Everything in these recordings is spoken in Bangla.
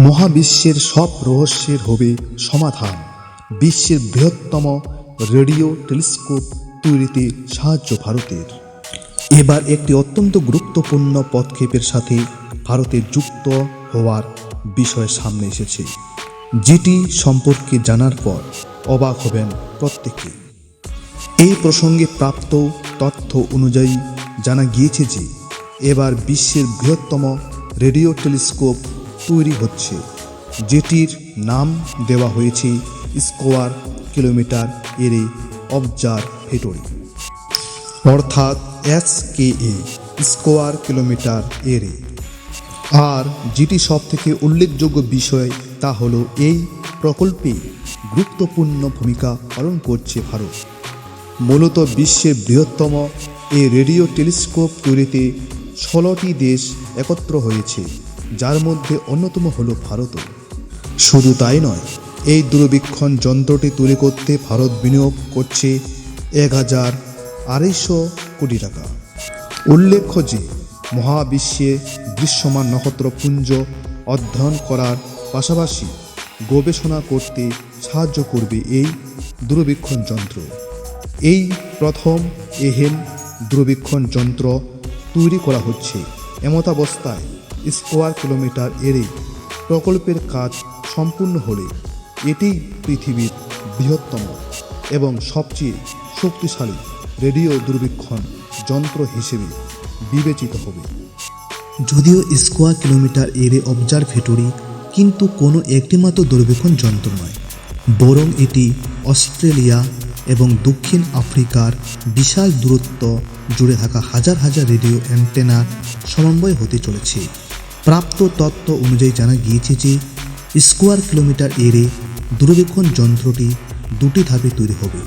মহাবিশ্বের সব রহস্যের হবে সমাধান। বিশ্বের বৃহত্তম রেডিও টেলিস্কোপ তৈরিতে সাহায্য ভারতের। এবার একটি অত্যন্ত গুরুত্বপূর্ণ পদক্ষেপের সাথে ভারতের যুক্ত হওয়ার বিষয় সামনে এসেছে। যেটি সম্পর্কে জানার পর অবাক হবেন প্রত্যেকে। এই প্রসঙ্গে প্রাপ্ত তথ্য অনুযায়ী জানা গিয়েছে যে, এবার বিশ্বের বৃহত্তম রেডিও টেলিস্কোপ তৈরি হচ্ছে। যেটির নাম দেওয়া হয়েছে স্কোয়ার কিলোমিটার এরে অবজারভেটরি অর্থাৎ S K A square kilometre array আর যেটি সব থেকে উল্লেখযোগ্য বিষয় তা হলো এই প্রকল্পে গুরুত্বপূর্ণ ভূমিকা পালন করছে ভারত। মূলত বিশ্বের বৃহত্তম এই রেডিও টেলিস্কোপ তৈরিতে ষোলোটি দেশ একত্র হয়েছে। যার মধ্যে অন্যতম হল ভারতও শুধু তাই নয়, এই দূরবীক্ষণ যন্ত্রটি তৈরি করতে ভারত বিনিয়োগ করছে এক হাজার আড়াইশো কোটি টাকা। উল্লেখ্য যে, মহাবিশ্বে দৃশ্যমান নক্ষত্রপুঞ্জ অধ্যয়ন করার পাশাপাশি গবেষণা করতে সাহায্য করবে এই দূরবীক্ষণ যন্ত্র। এই প্রথম এহেন দূরবীক্ষণ যন্ত্র তৈরি করা হচ্ছে এমতাবস্থায় স্কোয়ার কিলোমিটার এরে প্রকল্পের কাজ সম্পূর্ণ হলে এটি পৃথিবীর বৃহত্তম এবং সবচেয়ে শক্তিশালী রেডিও দূরবীক্ষণ যন্ত্র হিসেবে বিবেচিত হবে। যদিও স্কোয়ার কিলোমিটার এরে অবজারভেটরি কিন্তু কোনো একটিমাত্র দূরবীক্ষণ যন্ত্র নয়, বরং এটি অস্ট্রেলিয়া এবং দক্ষিণ আফ্রিকার বিশাল দূরত্ব জুড়ে থাকা হাজার হাজার রেডিও অ্যান্টেনার সমন্বয় হতে চলেছে। প্রাপ্ত তথ্য অনুযায়ী জানা গিয়েছে যে স্কোয়ার কিলোমিটার এরে দূরবীক্ষণ যন্ত্রটি দুটি ধাপে তৈরি হবে,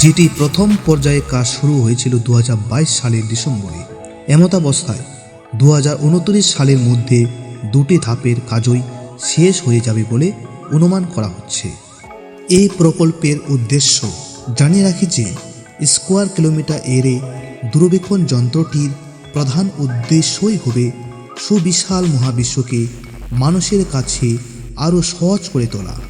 যেটি প্রথম পর্যায়ে কাজ শুরু হয়েছিল দু হাজার বাইশ সালের ডিসেম্বরে। এমতাবস্থায় দু হাজার উনত্রিশ সালের মধ্যে দুটি ধাপের কাজই শেষ হয়ে যাবে বলে অনুমান করা হচ্ছে। এই প্রকল্পের উদ্দেশ্য জানিয়ে রাখি যে স্কোয়ার কিলোমিটার এরে দূরবীক্ষণ যন্ত্রটির প্রধান উদ্দেশ্যই হবে সুবিশাল মহাবিশ্বকে মানুষের কাছে আরও সহজ করে তোলা।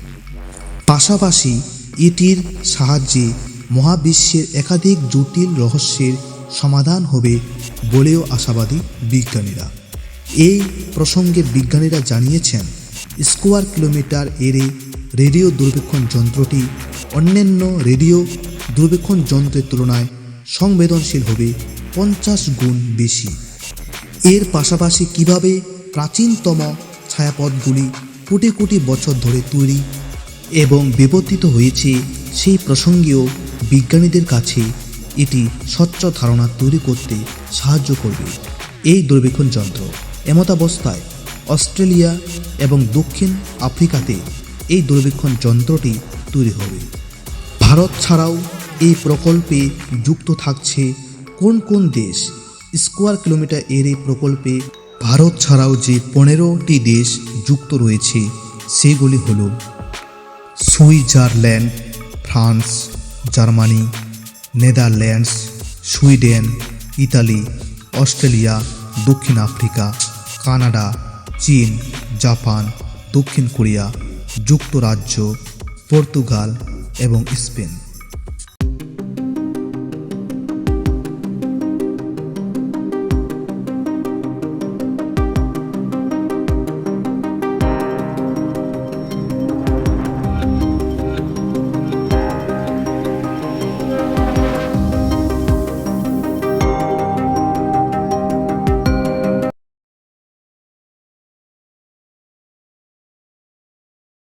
পাশাপাশি এটির সাহায্যে মহাবিশ্বের একাধিক জটিল রহস্যের সমাধান হবে বলেও আশাবাদী বিজ্ঞানীরা। এই প্রসঙ্গে বিজ্ঞানীরা জানিয়েছেন, স্কোয়ার কিলোমিটার এরে রেডিও দূরবীক্ষণ যন্ত্রটি অন্যান্য রেডিও দূরবীক্ষণ যন্ত্রের তুলনায় সংবেদনশীল হবে পঞ্চাশ গুণ বেশি। এর পাশাপাশি কীভাবে প্রাচীনতম ছায়াপথগুলি কোটি কোটি বছর ধরে তৈরি এবং বিবর্তিত হয়েছে সেই প্রসঙ্গেও বিজ্ঞানীদের কাছে এটি স্বচ্ছ ধারণা তৈরি করতে সাহায্য করবে। এই দূরবীক্ষণ যন্ত্র এমতাবস্থায় অস্ট্রেলিয়া এবং দক্ষিণ আফ্রিকাতে এই দূরবীক্ষণ যন্ত্রটি তৈরি হবে। ভারত ছাড়াও এই প্রকল্পে যুক্ত থাকছে কোন কোন দেশ স্কোয়ার কিলোমিটার এর এই প্রকল্পে ভারত ছাড়াও যে পনেরোটি দেশ যুক্ত রয়েছে, সেগুলি হল Switzerland, France, Germany, Netherlands, Sweden, Italy, Australia, দক্ষিণ আফ্রিকা, কানাডা, চীন, জাপান, দক্ষিণ কোরিয়া, যুক্তরাজ্য, পর্তুগাল এবং স্পেন।